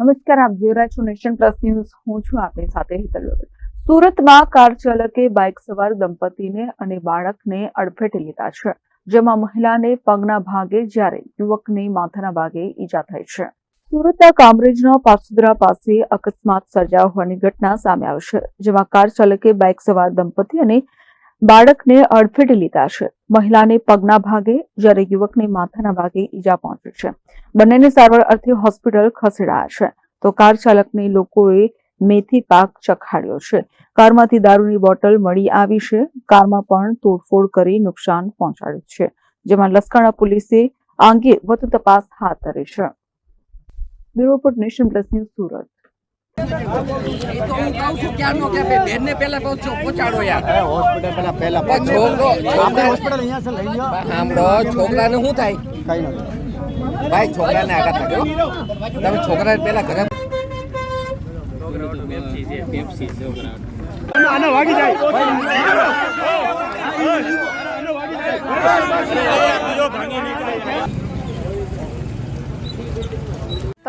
નમસ્કાર, આપ જોઈ રહ્યા છો નેશન પ્લસ ન્યૂઝ. હું છું આપની સાથે હેતલ સુરતમાં કાર ચાલકે બાઇક સવાર દંપતીને અને બાળકને અડફેટે લીધા છે, જેમાં મહિલાને પગના ભાગે જ્યારે યુવકને માથાના ભાગે ઈજા થઈ છે. સુરતના કામરેજના પાસુદરા પાસે અકસ્માત સર્જાયો હોવાની ઘટના સામે આવી છે, જેમાં કાર ચાલકે બાઇક સવાર દંપતી અને બાળકને અડફેટે લીધા છે. મહિલાને પગના ભાગે, જ્યારે યુવકને માથાના ભાગે ઈજા પહોંચી છે. બંનેને સારવાર અર્થે હોસ્પિટલ ખસેડાયા છે. તો કાર ચાલકને લોકોએ મેથી પાક ચખાડ્યો છે. કારમાંથી દારૂની બોટલ મળી આવી છે. કારમાં પણ તોડફોડ કરી નુકસાન પહોંચાડ્યું છે. જેમાં લસકાણા પોલીસે આ અંગે વધુ તપાસ હાથ ધરી છે. Bureau nation plus news Surat. હું કહું છું ક્યારનો કે ભાઈ બેનને પહેલા પહોંચો પહોંચાડો યાર પહેલા પણ છોકરો આપણે છોકરાને શું થાય કઈ નથી ભાઈ છોકરાને આઘાત લાગ્યો તમે છોકરાને પહેલા ઘરે